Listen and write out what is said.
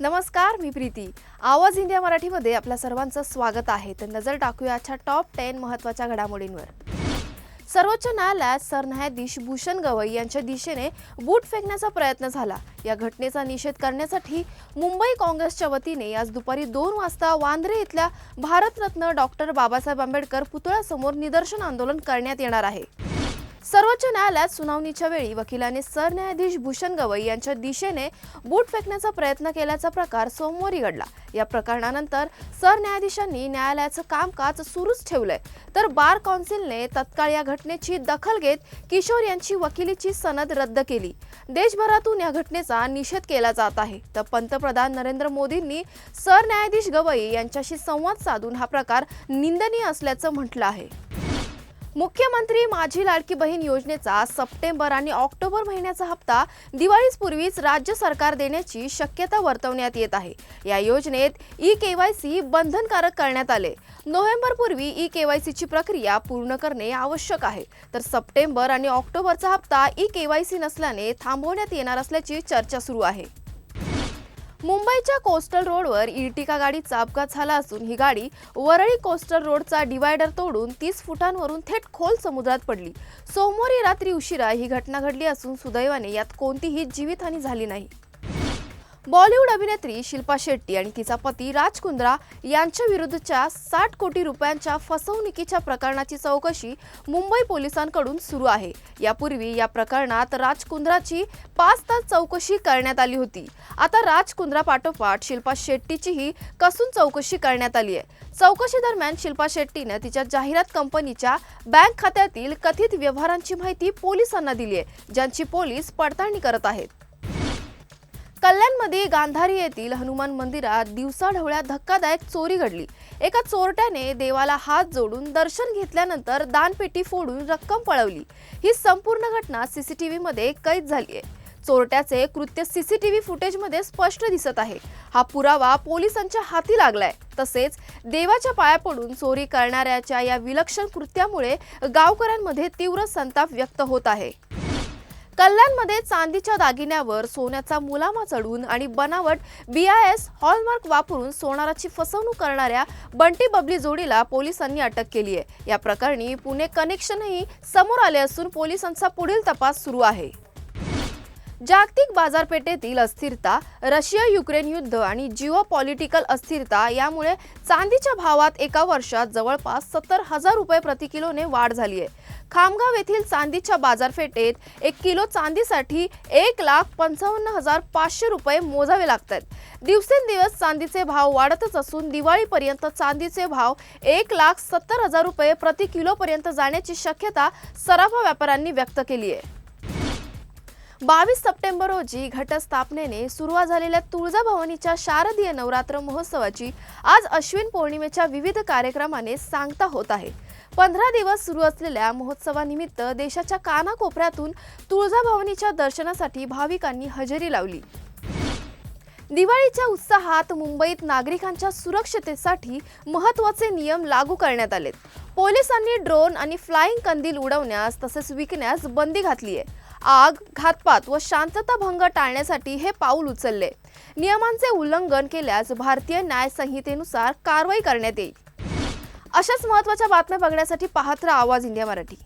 नमस्कार मी प्रीती. आवाज इंडिया मराठीमध्ये आपल्या सर्वांचं स्वागत आहे. तर नजर टाकूया आजच्या टॉप टेन महत्त्वाच्या घडामोडींवर. सर्वोच्च न्यायालयात सरन्यायाधीश भूषण गवई यांच्या दिशेने बूट फेकण्याचा प्रयत्न झाला. या घटनेचा निषेध करण्यासाठी मुंबई काँग्रेसच्या वतीने आज दुपारी दोन वाजता वांद्रे इथल्या भारतरत्न डॉक्टर बाबासाहेब आंबेडकर पुतळ्यासमोर निदर्शन आंदोलन करण्यात येणार आहे. सर्वोच्च न्यायालयात सुनावणीच्या वेळी वकिलाने सरन्यायाधीश भूषण गवई यांच्या दिशेने बूट फेकण्याचा प्रयत्न केल्याचा प्रकार सोमवारी घडला. या प्रकरणानंतर सरन्यायाधीशांनी न्यायालयाचं कामकाज सुरूच ठेवलंय. तर बार कौन्सिलने तत्काळ या घटनेची दखल घेत किशोर यांची वकिलीची सनद रद्द केली. देशभरातून या घटनेचा निषेध केला जात आहे. तर पंतप्रधान नरेंद्र मोदींनी सरन्यायाधीश गवई यांच्याशी संवाद साधून हा प्रकार निंदनीय असल्याचं म्हटलं आहे. मुख्यमंत्री माझी लाडकी बहीण योजनेचा सप्टेंबर आणि ऑक्टोबर महिन्याचा हप्ता दिवाळीस पूर्वीच राज्य सरकार देण्याची शक्यता वर्तवण्यात येत आहे. या योजनेत ई के वाय सी बंधनकारक करण्यात आले. नोव्हेंबर पूर्वी ई केवायसीची प्रक्रिया पूर्ण करणे आवश्यक आहे. तर सप्टेंबर आणि ऑक्टोबरचा हप्ता ई के वाय सी नसल्याने थांबवण्यात येणार असल्याची चर्चा सुरू आहे. मुंबईच्या कोस्टल रोडवर इर्टिका गाडीचा अपघात झाला असून ही गाडी वरळी कोस्टल रोडचा डिवायडर तोडून तीस फुटांवरून थेट खोल समुद्रात पडली. सोमवारी रात्री उशिरा ही घटना घडली असून सुदैवाने यात कोणतीही जीवितहानी झाली नाही. बॉलिवूड अभिनेत्री शिल्पा शेट्टी आणि तिचा पती राज कुंद्रा यांच्या विरुद्धच्या साठ कोटी रुपयांच्या फसवणुकीच्या प्रकरणाची चौकशी मुंबई पोलिसांकडून सुरू आहे. यापूर्वी या प्रकरणात राज कुंद्राची पाच तास चौकशी करण्यात आली होती. आता राज कुंद्रा पाठोपाठ शिल्पा शेट्टीचीही कसून चौकशी करण्यात आली आहे. चौकशी दरम्यान शिल्पा शेट्टीनं तिच्या जाहिरात कंपनीच्या बँक खात्यातील कथित व्यवहारांची माहिती पोलिसांना दिली आहे ज्यांची पोलीस पडताळणी करत आहेत. कल्याणमध्ये गांधारी येथील हनुमान मंदिरात दिवसाढवळ्या धक्कादायक चोरी घडली. एका चोरट्याने देवाला हात जोडून दर्शन घेतल्यानंतर दानपेटी फोडून रक्कम पळवली. ही संपूर्ण घटना सीसीटीव्ही मध्ये कैद झाली आहे. चोरट्याचे कृत्य सीसीटीव्ही फुटेजमध्ये स्पष्ट दिसत आहे. हा पुरावा पोलिसांच्या हाती लागलाय. तसेच देवाच्या पाया पडून चोरी करणाऱ्याच्या या विलक्षण कृत्यामुळे गावकऱ्यांमध्ये तीव्र संताप व्यक्त होत आहे. कल्याणमध्ये चांदीच्या दागिन्यावर सोन्याचा मुलामा चढवून आणि बनावट बी आय एस हॉलमार्क वापरून सोनाराची फसवणूक करणाऱ्या बंटी बबली जोडीला पोलिसांनी अटक केली आहे. या प्रकरणी पुणे कनेक्शनही समोर आले असून पोलिसांचा पुढील तपास सुरू आहे. जागतिक बाजारपेठेतील अस्थिरता रशिया युक्रेन युद्ध आणि जिओ पॉलिटिकल अस्थिरता यामुळे चांदीच्या भावात एका वर्षात जवळपास सत्तर हजार रुपये प्रति किलोने वाढ झाली आहे. खामगाव येथील चांदीच्या बाजारपेठेत एक किलो चांदीसाठी एक लाख पंचावन्न हजार पाचशे रुपये मोजावे लागतात. दिवसेंदिवस चांदीचे भाव वाढतच असून दिवाळीपर्यंत चांदीचे भाव एक लाख सत्तर हजार रुपये प्रति किलोपर्यंत जाण्याची शक्यता सराफा व्यापाऱ्यांनी व्यक्त केली आहे. बावीस सप्टेंबर रोजी घटस्थापनेने सुरुवात झालेल्या तुळजाभवानीच्या शारदीय नवरात्र महोत्सवाची आज अश्विन पौर्णिमेच्या विविध कार्यक्रमाने सांगता होत आहे. पंधरा दिवस सुरू असलेल्या महोत्सवानिमित्त देशाच्या कानाकोपऱ्यातून तुळजाभवानीच्या दर्शनासाठी भाविकांनी हजेरी लावली. दिवाळीच्या उत्साहात मुंबईत नागरिकांच्या सुरक्षतेसाठी महत्त्वाचे नियम लागू करण्यात आलेत. पोलिसांनी ड्रोन आणि फ्लाइंग कंदील उडवण्यास तसेच विकण्यास बंदी घातली आहे आग घातपात व शांतता भंग टाळण्यासाठी हे पाऊल उचलले. नियमांचे उल्लंघन केल्यास भारतीय न्याय संहितेनुसार कारवाई करण्यात येईल. अशाच महत्त्वाच्या बातम्या बघण्यासाठी पाहत आवाज इंडिया मराठी.